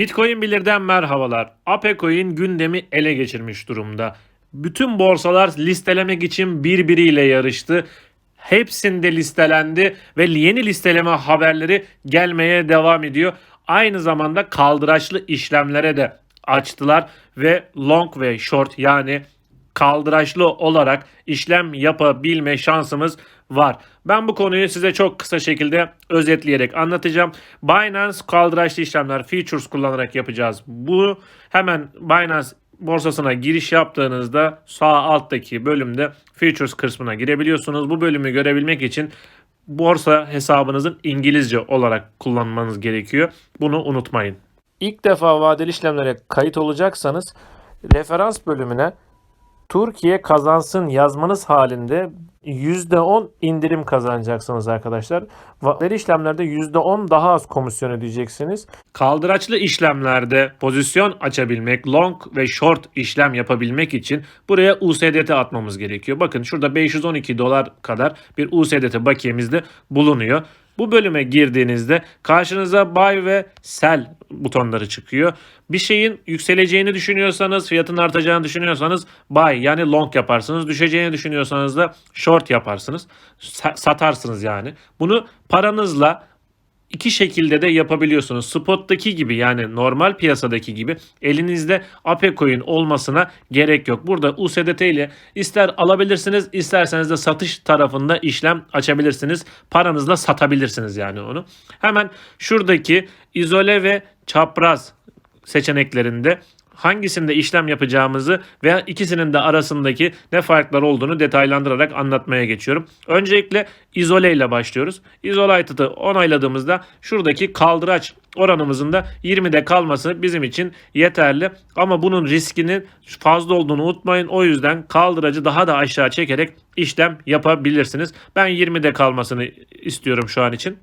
Bitcoin Bilir'den merhabalar. Apecoin gündemi ele geçirmiş durumda. Bütün borsalar listelemek için birbiriyle yarıştı. Hepsinde listelendi ve yeni listeleme haberleri gelmeye devam ediyor. Aynı zamanda kaldıraçlı işlemlere de açtılar ve long ve short yani kaldıraçlı olarak işlem yapabilme şansımız var. Ben bu konuyu size çok kısa şekilde özetleyerek anlatacağım. Binance kaldıraçlı işlemler futures kullanarak yapacağız. Bu hemen Binance borsasına giriş yaptığınızda sağ alttaki bölümde futures kısmına girebiliyorsunuz. Bu bölümü görebilmek için borsa hesabınızın İngilizce olarak kullanmanız gerekiyor. Bunu unutmayın. İlk defa vadeli işlemlere kayıt olacaksanız referans bölümüne Türkiye kazansın yazmanız halinde %10 indirim kazanacaksınız arkadaşlar. Vadeli işlemlerde %10 daha az komisyon ödeyeceksiniz. Kaldıraçlı işlemlerde pozisyon açabilmek, long ve short işlem yapabilmek için buraya USDT atmamız gerekiyor. Bakın şurada 512 dolar kadar bir USDT bakiyemizde bulunuyor. Bu bölüme girdiğinizde karşınıza buy ve sell butonları çıkıyor. Bir şeyin yükseleceğini düşünüyorsanız, fiyatın artacağını düşünüyorsanız buy yani long yaparsınız. Düşeceğini düşünüyorsanız da short yaparsınız. Sa- Satarsınız yani. Bunu paranızla iki şekilde de yapabiliyorsunuz. Spot'taki gibi yani normal piyasadaki gibi elinizde Apecoin olmasına gerek yok. Burada USDT ile ister alabilirsiniz isterseniz de satış tarafında işlem açabilirsiniz. Paranızla satabilirsiniz yani onu. Hemen şuradaki izole ve çapraz seçeneklerinde hangisinde işlem yapacağımızı veya ikisinin de arasındaki ne farklar olduğunu detaylandırarak anlatmaya geçiyorum. Öncelikle izole ile başlıyoruz. Isolated'ı onayladığımızda şuradaki kaldıraç oranımızın da 20'de kalması bizim için yeterli. Ama bunun riskinin fazla olduğunu unutmayın. O yüzden kaldıracı daha da aşağı çekerek işlem yapabilirsiniz. Ben 20'de kalmasını istiyorum şu an için.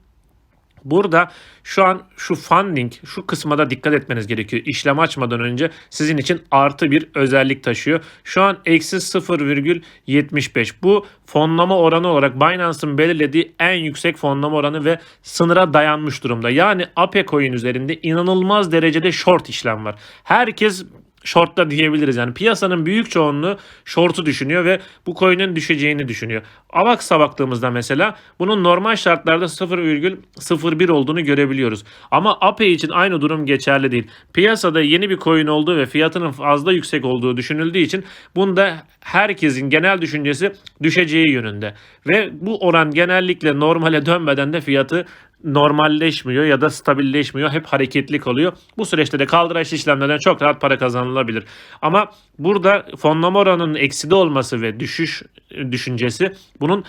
Burada şu an şu funding şu kısma da dikkat etmeniz gerekiyor. İşlem açmadan önce sizin için artı bir özellik taşıyor. Şu an eksi 0,75. Bu fonlama oranı olarak Binance'ın belirlediği en yüksek fonlama oranı ve sınıra dayanmış durumda. Yani Apecoin üzerinde inanılmaz derecede short işlem var. Herkes short'ta diyebiliriz. Yani piyasanın büyük çoğunluğu short'u düşünüyor ve bu coin'in düşeceğini düşünüyor. Avax'a baktığımızda mesela bunun normal şartlarda 0,01 olduğunu görebiliyoruz. Ama APE için aynı durum geçerli değil. Piyasada yeni bir coin olduğu ve fiyatının fazla yüksek olduğu düşünüldüğü için bunda herkesin genel düşüncesi düşeceği yönünde. Ve bu oran genellikle normale dönmeden de fiyatı normalleşmiyor ya da stabilleşmiyor. Hep hareketli kalıyor. Bu süreçte de kaldıraçlı işlemlerden çok rahat para kazanılabilir. Ama burada fonlama oranının ekside olması ve düşüş e, düşüncesi bunun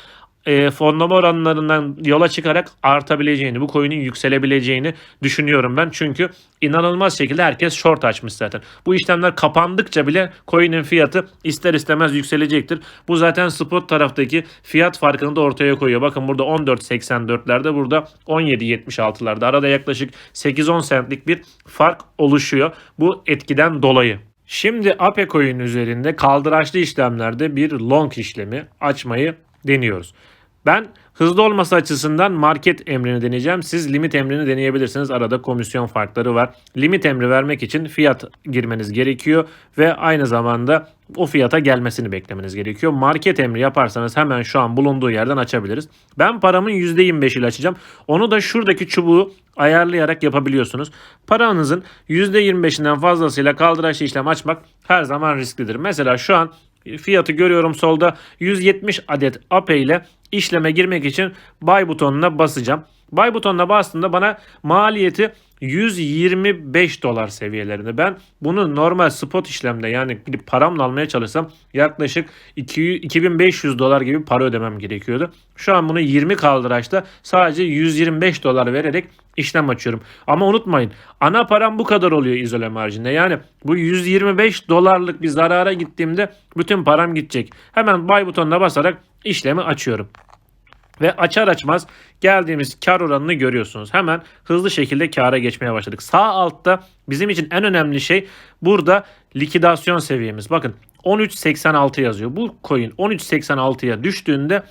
e, fonlama oranlarından yola çıkarak artabileceğini, bu coin'in yükselebileceğini düşünüyorum ben. Çünkü inanılmaz şekilde herkes short açmış zaten. Bu işlemler kapandıkça bile coin'in fiyatı ister istemez yükselecektir. Bu zaten spot taraftaki fiyat farkını da ortaya koyuyor. Bakın burada 14.84'lerde burada 17.76'larda arada yaklaşık 8-10 centlik bir fark oluşuyor. Bu etkiden dolayı. Şimdi Apecoin üzerinde kaldıraçlı işlemlerde bir long işlemi açmayı deniyoruz. Ben hızlı olması açısından market emrini deneyeceğim. Siz limit emrini deneyebilirsiniz. Arada komisyon farkları var. Limit emri vermek için fiyat girmeniz gerekiyor ve aynı zamanda o fiyata gelmesini beklemeniz gerekiyor. Market emri yaparsanız hemen şu an bulunduğu yerden açabiliriz. Ben paramın %25 ile açacağım. Onu da şuradaki çubuğu ayarlayarak yapabiliyorsunuz. Paranızın %25'inden fazlasıyla kaldıraçlı işlem açmak her zaman risklidir. Mesela şu an fiyatı görüyorum solda 170 adet APE ile işleme girmek için buy butonuna basacağım. Buy butonuna bastığımda bana maliyeti 125 dolar seviyelerinde. Ben bunu normal spot işlemde yani gidip paramla almaya çalışsam yaklaşık 200, 2500 dolar gibi para ödemem gerekiyordu. Şu an bunu 20 kaldıraçta sadece 125 dolar vererek işlem açıyorum. Ama unutmayın ana param bu kadar oluyor izole marjinde. Yani bu 125 dolarlık bir zarara gittiğimde bütün param gidecek. Hemen buy butonuna basarak işlemi açıyorum. Ve açar açmaz geldiğimiz kar oranını görüyorsunuz. Hemen hızlı şekilde kara geçmeye başladık. Sağ altta bizim için en önemli şey burada likidasyon seviyemiz. Bakın 13.86 yazıyor. Bu coin 13.86'ya düştüğünde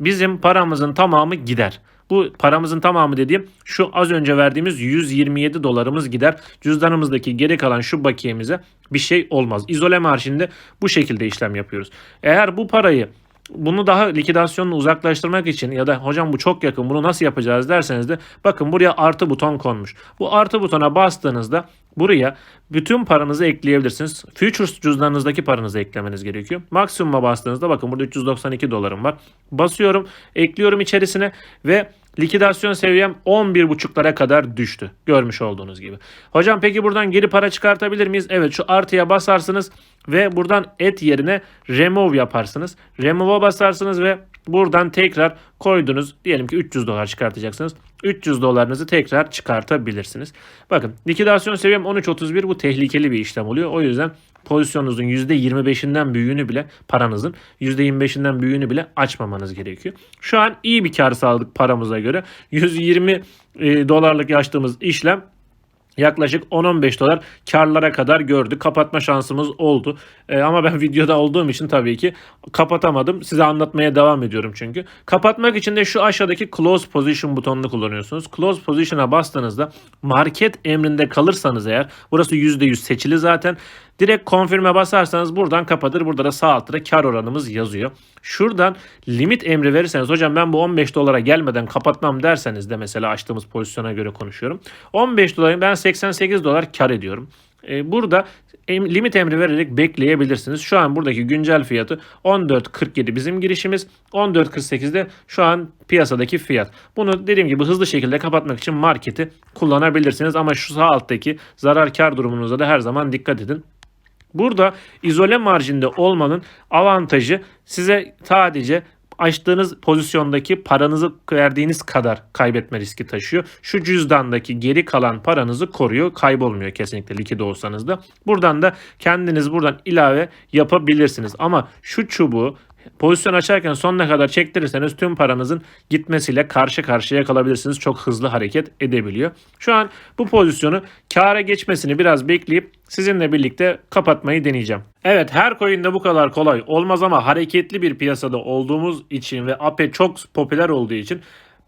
bizim paramızın tamamı gider. Bu paramızın tamamı dediğim şu az önce verdiğimiz 127 dolarımız gider. Cüzdanımızdaki geri kalan şu bakiyemize bir şey olmaz. İzole marjinde bu şekilde işlem yapıyoruz. Eğer bu parayı bunu daha likidasyonla uzaklaştırmak için ya da hocam bu çok yakın bunu nasıl yapacağız derseniz de bakın buraya artı buton konmuş. Bu artı butona bastığınızda buraya bütün paranızı ekleyebilirsiniz. Futures cüzdanınızdaki paranızı eklemeniz gerekiyor. Maksimuma bastığınızda bakın burada 392 dolarım var. Basıyorum, ekliyorum içerisine ve likidasyon seviyem 11.5'lara kadar düştü. Görmüş olduğunuz gibi. Hocam peki buradan geri para çıkartabilir miyiz? Evet şu artıya basarsınız ve buradan et yerine remove yaparsınız. Remove'a basarsınız ve buradan tekrar koydunuz. Diyelim ki 300 dolar çıkartacaksınız. 300 dolarınızı tekrar çıkartabilirsiniz. Bakın likidasyon seviyem 13.31 bu tehlikeli bir işlem oluyor. O yüzden pozisyonunuzun %25'inden büyüğünü bile paranızın %25'inden büyüğünü bile açmamanız gerekiyor. Şu an iyi bir kar sağladık paramıza göre. 120 e, dolarlık açtığımız işlem yaklaşık 10-15 dolar karlara kadar gördü. Kapatma şansımız oldu. Ee, ama ben videoda olduğum için tabii ki kapatamadım. Size anlatmaya devam ediyorum çünkü. Kapatmak için de şu aşağıdaki close position butonunu kullanıyorsunuz. Close position'a bastığınızda market emrinde kalırsanız eğer burası %100 seçili zaten. Direkt confirm'e basarsanız buradan kapatır. Burada da sağ altta da kar oranımız yazıyor. Şuradan limit emri verirseniz hocam ben bu 15 dolara gelmeden kapatmam derseniz de mesela açtığımız pozisyona göre konuşuyorum. 15 doların ben 88 dolar kar ediyorum. Ee, burada limit emri vererek bekleyebilirsiniz. Şu an buradaki güncel fiyatı 14.47 bizim girişimiz. 14.48'de şu an piyasadaki fiyat. Bunu dediğim gibi hızlı şekilde kapatmak için marketi kullanabilirsiniz. Ama şu sağ alttaki zarar kar durumunuza da her zaman dikkat edin. Burada izole marjinde olmanın avantajı size sadece açtığınız pozisyondaki paranızı verdiğiniz kadar kaybetme riski taşıyor. Şu cüzdandaki geri kalan paranızı koruyor. Kaybolmuyor kesinlikle likit olsanız da. Buradan da kendiniz buradan ilave yapabilirsiniz. Ama şu çubuğu pozisyon açarken sonuna kadar çektirirseniz tüm paranızın gitmesiyle karşı karşıya kalabilirsiniz. Çok hızlı hareket edebiliyor. Şu an bu pozisyonu kâra geçmesini biraz bekleyip sizinle birlikte kapatmayı deneyeceğim. Evet her coin'de bu kadar kolay olmaz ama hareketli bir piyasada olduğumuz için ve APE çok popüler olduğu için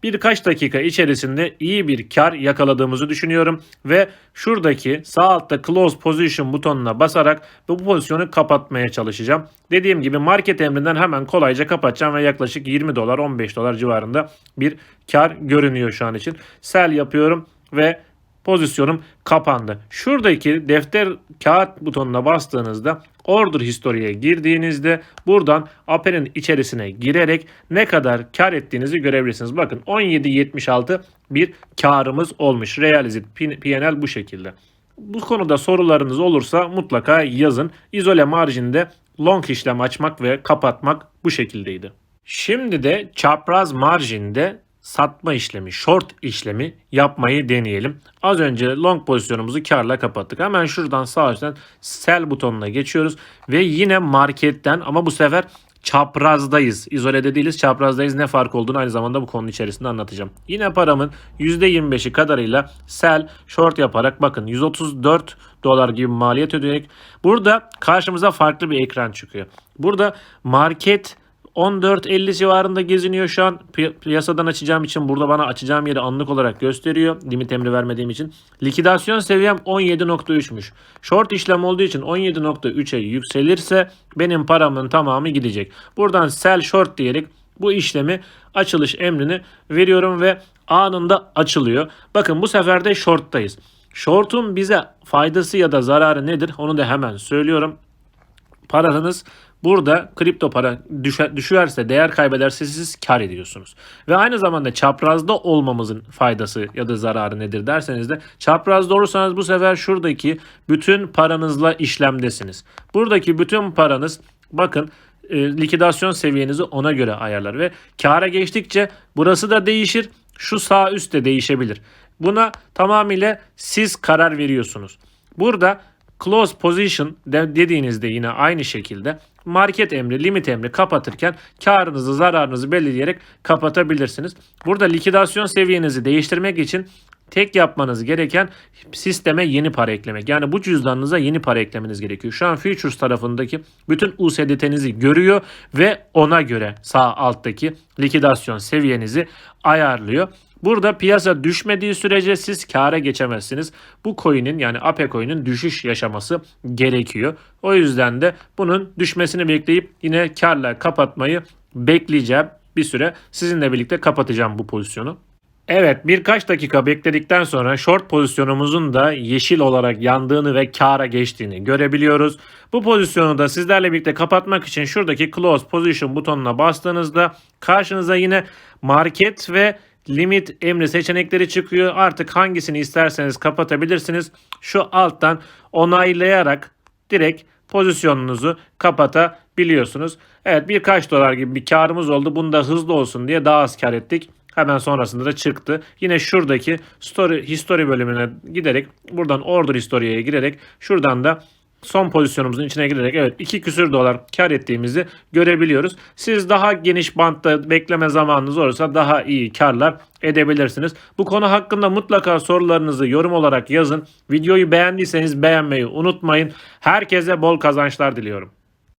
birkaç dakika içerisinde iyi bir kar yakaladığımızı düşünüyorum ve şuradaki sağ altta close position butonuna basarak bu pozisyonu kapatmaya çalışacağım. Dediğim gibi market emrinden hemen kolayca kapatacağım ve yaklaşık 20 dolar 15 dolar civarında bir kar görünüyor şu an için. Sell yapıyorum ve pozisyonum kapandı. Şuradaki defter kağıt butonuna bastığınızda order history'e girdiğinizde buradan Aper'in içerisine girerek ne kadar kar ettiğinizi görebilirsiniz. Bakın 17.76 bir karımız olmuş. Realized P&L bu şekilde. Bu konuda sorularınız olursa mutlaka yazın. İzole marjinde long işlem açmak ve kapatmak bu şekildeydi. Şimdi de çapraz marjinde satma işlemi, short işlemi yapmayı deneyelim. Az önce long pozisyonumuzu karla kapattık. Hemen şuradan sağ üstten sell butonuna geçiyoruz ve yine marketten ama bu sefer çaprazdayız. İzolede değiliz çaprazdayız. Ne fark olduğunu aynı zamanda bu konunun içerisinde anlatacağım. Yine paramın %25'i kadarıyla sell short yaparak bakın 134 dolar gibi maliyet ödeyerek burada karşımıza farklı bir ekran çıkıyor. Burada market 14.50 civarında geziniyor şu an. Pi- piyasadan açacağım için burada bana açacağım yeri anlık olarak gösteriyor. Limit emri vermediğim için. Likidasyon seviyem 17.3'müş. Short işlem olduğu için 17.3'e yükselirse benim paramın tamamı gidecek. Buradan sell short diyerek bu işlemi açılış emrini veriyorum ve anında açılıyor. Bakın bu sefer de short'tayız. Short'un bize faydası ya da zararı nedir? Onu da hemen söylüyorum paranız burada kripto para düşer, düşerse değer kaybederse siz kar ediyorsunuz. Ve aynı zamanda çaprazda olmamızın faydası ya da zararı nedir derseniz de çaprazda olursanız bu sefer şuradaki bütün paranızla işlemdesiniz. Buradaki bütün paranız bakın e, likidasyon seviyenizi ona göre ayarlar ve kâra geçtikçe burası da değişir. Şu sağ üst de değişebilir. Buna tamamıyla siz karar veriyorsunuz. Burada close position de dediğinizde yine aynı şekilde market emri, limit emri kapatırken karınızı, zararınızı belirleyerek kapatabilirsiniz. Burada likidasyon seviyenizi değiştirmek için tek yapmanız gereken sisteme yeni para eklemek. Yani bu cüzdanınıza yeni para eklemeniz gerekiyor. Şu an Futures tarafındaki bütün USDT'nizi görüyor ve ona göre sağ alttaki likidasyon seviyenizi ayarlıyor. Burada piyasa düşmediği sürece siz kâra geçemezsiniz. Bu coin'in yani APE coin'in düşüş yaşaması gerekiyor. O yüzden de bunun düşmesini bekleyip yine karla kapatmayı bekleyeceğim bir süre. Sizinle birlikte kapatacağım bu pozisyonu. Evet birkaç dakika bekledikten sonra short pozisyonumuzun da yeşil olarak yandığını ve kâra geçtiğini görebiliyoruz. Bu pozisyonu da sizlerle birlikte kapatmak için şuradaki close position butonuna bastığınızda karşınıza yine market ve limit emri seçenekleri çıkıyor. Artık hangisini isterseniz kapatabilirsiniz. Şu alttan onaylayarak direkt pozisyonunuzu kapatabiliyorsunuz. Evet birkaç dolar gibi bir karımız oldu. Bunu da hızlı olsun diye daha az kar ettik. Hemen sonrasında da çıktı. Yine şuradaki story history bölümüne giderek buradan order history'ye girerek şuradan da son pozisyonumuzun içine girerek evet 2 küsür dolar kar ettiğimizi görebiliyoruz. Siz daha geniş bantta bekleme zamanınız olursa daha iyi karlar edebilirsiniz. Bu konu hakkında mutlaka sorularınızı yorum olarak yazın. Videoyu beğendiyseniz beğenmeyi unutmayın. Herkese bol kazançlar diliyorum.